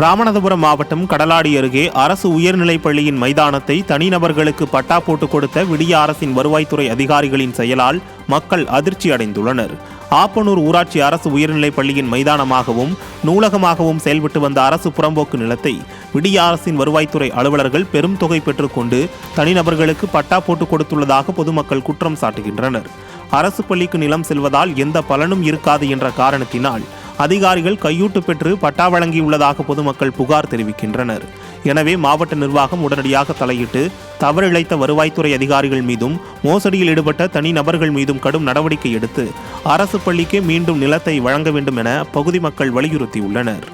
ராமநாதபுரம் மாவட்டம் கடலாடி அருகே அரசு உயர்நிலைப் பள்ளியின் மைதானத்தை தனிநபர்களுக்கு பட்டா போட்டுக் கொடுத்த விடிய அரசின் வருவாய்த்துறை அதிகாரிகளின் செயலால் மக்கள் அதிர்ச்சி அடைந்துள்ளனர். ஆப்பனூர் ஊராட்சி அரசு உயர்நிலைப் பள்ளியின் மைதானமாகவும் நூலகமாகவும் செயல்பட்டு வந்த அரசு புறம்போக்கு நிலத்தை விடிய அரசின் வருவாய்த்துறை அலுவலர்கள் பெரும் தொகை பெற்றுக்கொண்டு தனிநபர்களுக்கு பட்டா போட்டு கொடுத்துள்ளதாக பொதுமக்கள் குற்றம் சாட்டுகின்றனர். அரசு பள்ளிக்கு நிலம் செல்வதால் எந்த பலனும் இருக்காது என்ற காரணத்தினால் அதிகாரிகள் கையூட்டு பெற்று பட்டா வழங்கியுள்ளதாக பொதுமக்கள் புகார் தெரிவிக்கின்றனர். எனவே மாவட்ட நிர்வாகம் உடனடியாக தலையிட்டு தவறிழைத்த வருவாய்த்துறை அதிகாரிகள் மீதும் மோசடியில் ஈடுபட்ட தனிநபர்கள் மீதும் கடும் நடவடிக்கை எடுத்து அரசு பள்ளிக்கு மீண்டும் நிலத்தை வழங்க வேண்டும் என பகுதி மக்கள் வலியுறுத்தியுள்ளனர்.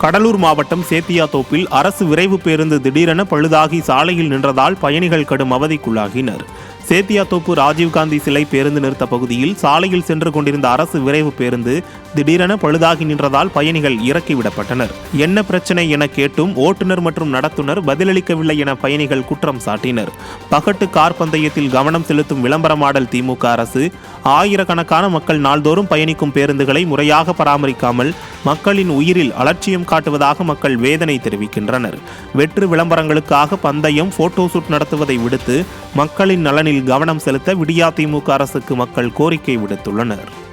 கடலூர் மாவட்டம் சேத்தியாத்தோப்பில் அரசு விரைவு பேருந்து திடீரென பழுதாகி சாலையில் நின்றதால் பயணிகள் கடும் அவதிக்குள்ளாகினர். சேத்தியாத்தோப்பு ராஜீவ்காந்தி சிலை பேருந்து நிறுத்த பகுதியில் சாலையில் சென்று கொண்டிருந்த அரசு விரைவு பேருந்து திடீரென பழுதாகி நின்றதால் பயணிகள் இறக்கிவிடப்பட்டனர் என்ன பிரச்சனை என கேட்டும் ஓட்டுநர் மற்றும் நடத்துனர் பதிலளிக்கவில்லை என பயணிகள் குற்றம் சாட்டினர். பகட்டு கார் பந்தயத்தில் கவனம் செலுத்தும் விளம்பர மாடல் திமுக அரசு ஆயிரக்கணக்கான மக்கள் நாள்தோறும் பயணிக்கும் பேருந்துகளை முறையாக பராமரிக்காமல் மக்களின் உயிரில் அலட்சியம் காட்டுவதாக மக்கள் வேதனை தெரிவிக்கின்றனர். வெற்று விளம்பரங்களுக்காக பந்தயம் போட்டோ ஷூட் நடத்துவதை விடுத்து மக்களின் நலனில் கவனம் செலுத்த விடியா திமுக அரசுக்கு மக்கள் கோரிக்கை விடுத்துள்ளனர்.